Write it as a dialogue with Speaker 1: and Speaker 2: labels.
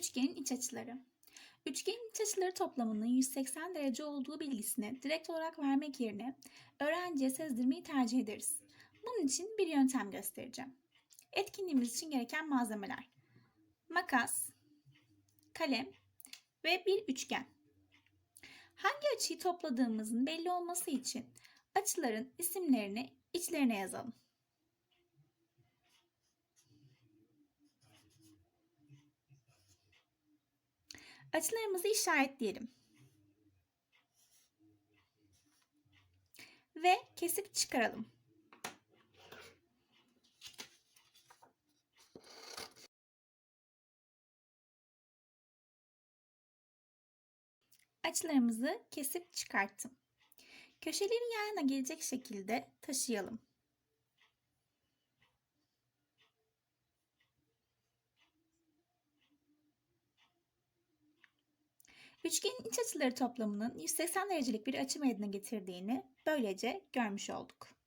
Speaker 1: Üçgenin iç açıları. Üçgenin iç açıları toplamının 180 derece olduğu bilgisini direkt olarak vermek yerine öğrenciye sezdirmeyi tercih ederiz. Bunun için bir yöntem göstereceğim. Etkinliğimiz için gereken malzemeler. Makas, kalem ve bir üçgen. Hangi açıyı topladığımızın belli olması için açıların isimlerini içlerine yazalım. Açılarımızı işaretleyelim. Ve kesip çıkaralım. Açılarımızı kesip çıkarttım. Köşeleri yan yana gelecek şekilde taşıyalım. Üçgenin iç açıları toplamının 180 derecelik bir açı meydana getirdiğini böylece görmüş olduk.